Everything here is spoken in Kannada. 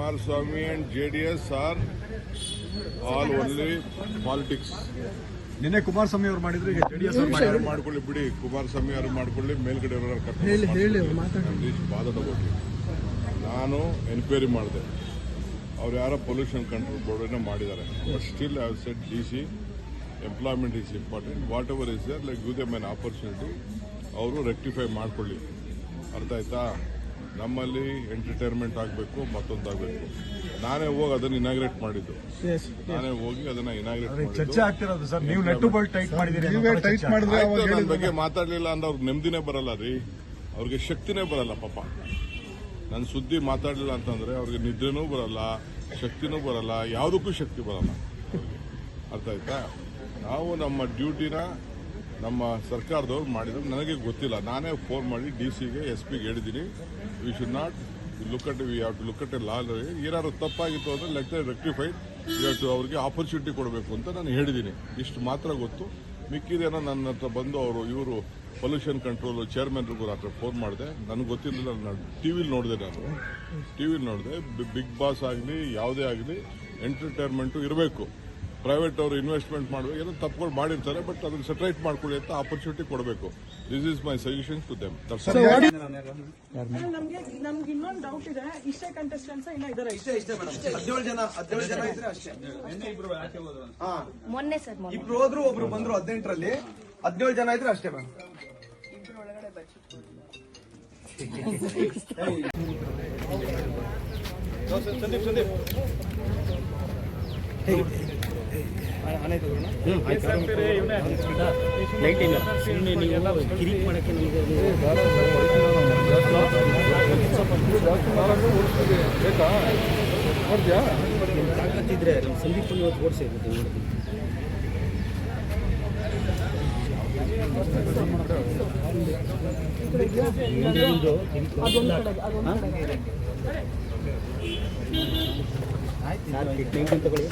Kumaraswamy D S R all only politics ನಿನ್ನೆ ಕುಮಾರಸ್ವಾಮಿ ಅವರು ಮಾಡಿದ್ರು ಈಗ ಜೆಡಿಎಸ್ ಎಸ್ ಯಾರು ಮಾಡ್ಕೊಳ್ಳಿ ಬಿಡಿ. ಕುಮಾರಸ್ವಾಮಿ ಅವರು ಮಾಡ್ಕೊಳ್ಳಿ ಮೇಲ್ಗಡೆ ಬಾಧ ತಗೊಳ್ಳಿ ನಾನು ಎನ್ಕ್ವೈರಿ ಮಾಡಿದೆ. ಅವ್ರು ಯಾರೋ ಪೊಲ್ಯೂಷನ್ ಕಂಟ್ರೋಲ್ ಬೋರ್ಡನ್ನ ಮಾಡಿದ್ದಾರೆ. But still I said D C employment is important whatever is there like give them opportunity ಅವರು ರೆಕ್ಟಿಫೈ ಮಾಡ್ಕೊಳ್ಳಿ. ಅರ್ಥ ಆಯ್ತಾ? ನಮ್ಮಲ್ಲಿ ಎಂಟರ್ಟೈನ್ಮೆಂಟ್ ಆಗಬೇಕು ಮತ್ತೊಂದಾಗಬೇಕು ನಾನೇ ಹೋಗಿ ಅದನ್ನು ಇನಾಗ್ರೇಟ್ ಮಾಡಿದ್ದು. ನಾನೇ ಹೋಗಿ ಅದನ್ನ ಇನಾಗ್ರೇಟ್ ಚರ್ಚೆ ಆಗ್ತಿರೋದು ಸರ್. ನೀವು ನೆಟ್ ಟೈಟ್ ಮಾಡಿದ್ದೀರಿ ಅನ್ನೋ ನೀವೇ ಟೈಟ್ ಮಾಡಿದ್ರೆ ಅವಾಗ ನನ್ನ ಬಗ್ಗೆ ಮಾತಾಡ್ಲಿಲ್ಲ ಅಂದ್ರೆ ಅವ್ರಿಗೆ ನೆಮ್ಮದಿನೇ ಬರಲ್ಲ ರೀ. ಅವ್ರಿಗೆ ಶಕ್ತಿನೇ ಬರಲ್ಲ ಪಾಪ. ನನ್ನ ಸುದ್ದಿ ಮಾತಾಡಲಿಲ್ಲ ಅಂತಂದ್ರೆ ಅವ್ರಿಗೆ ನಿದ್ರೆನೂ ಬರಲ್ಲ ಶಕ್ತಿನೂ ಬರಲ್ಲ ಯಾವುದಕ್ಕೂ ಶಕ್ತಿ ಬರಲ್ಲ. ಅರ್ಥ ಆಯ್ತಾ? ನಾವು ನಮ್ಮ ಡ್ಯೂಟಿನ ನಮ್ಮ ಸರ್ಕಾರದವ್ರು ಮಾಡಿದ್ರು ನನಗೆ ಗೊತ್ತಿಲ್ಲ. ನಾನೇ ಫೋನ್ ಮಾಡಿ ಡಿ ಸಿಗೆ ಎಸ್ ಪಿಗೆ ಹೇಳಿದ್ದೀನಿ. We should not look at we have to look at a law ಏನಾದ್ರು ತಪ್ಪಾಗಿತ್ತು ಅಂದ್ರೆ ಲೆಕ್ಕ ರೆಕ್ಟಿಫೈಡ್ ಇವತ್ತು ಅವ್ರಿಗೆ ಆಪರ್ಚುನಿಟಿ ಕೊಡಬೇಕು ಅಂತ ನಾನು ಹೇಳಿದ್ದೀನಿ. ಇಷ್ಟು ಮಾತ್ರ ಗೊತ್ತು. ಮಿಕ್ಕಿದೇನೋ ನನ್ನ ಹತ್ರ ಬಂದು ಅವರು, ಇವರು ಪೊಲ್ಯೂಷನ್ ಕಂಟ್ರೋಲ್ ಚೇರ್ಮನ್ರಿಗೂ ಹತ್ರ ಫೋನ್ ಮಾಡಿದೆ. ನನಗೆ ಗೊತ್ತಿರಲಿಲ್ಲ, ನಾನು ಟಿ ವಿಲಿ ನೋಡಿದೆ ನಾನು. ಟಿ ವಿಲಿ ನೋಡಿದೆ. ಬಿಗ್ ಬಾಸ್ ಆಗಲಿ, ಯಾವುದೇ ಆಗಲಿ ಎಂಟರ್ಟೈನ್ಮೆಂಟು ಇರಬೇಕು. ಪ್ರೈವೇಟ್ ಅವರು ಇನ್ವೆಸ್ಟ್ಮೆಂಟ್ ಮಾಡಬೇಕು ಏನೋ ತಪ್ಪುಗಳು ಮಾಡಿರ್ತಾರೆ ಬಟ್ ಅದನ್ನು ಸೆಟ್ರೈಟ್ ಮಾಡ್ಕೊಳ್ಳಿ ಅಂತ ಆಪರ್ಚುನಿಟಿ ಕೊಡಬೇಕು. This is my suggestion to them ನಮ್ಗೆ ನಮ್ಗೆ ಇನ್ನೊಂದು ಡೌಟ್ ಇದೆ. ಇಷ್ಟೇ ಕಂಟೆಸ್ಟೆಂಟ್ಸ್ ಇನ್ನ ಇದಾರೆ. ಇಷ್ಟೇ ಹದಿನೇಳು ಜನ ಹದಿನೇಳು ಜನ ಇದ್ರೆ ಅಷ್ಟೇ. ಹಾ. ಮೊನ್ನೆ ಸರ್ ಇಬ್ರು ಹೋದ್ರು ಒಬ್ರು ಬಂದ್ರು ಹದಿನೆಂಟರಲ್ಲಿ. ಹದಿನೇಳು ಜನ ಇದ್ರೆ ಅಷ್ಟೇ ಮ್ಯಾಮ್ ಲೈಟ್ ಇಲ್ಲ ಸುಮ್ಮನೆ ನೀವು ಕಿರಿಕ್ ಮಾಡಕ್ಕೆ ನಮಗೆ ತಾಕತ್ತಿದ್ರೆ ನಮ್ಮ ಸಂದೀಪ್ ಇವತ್ತು ಓಡಿಸಿ ತಗೊಳ್ಳಿ.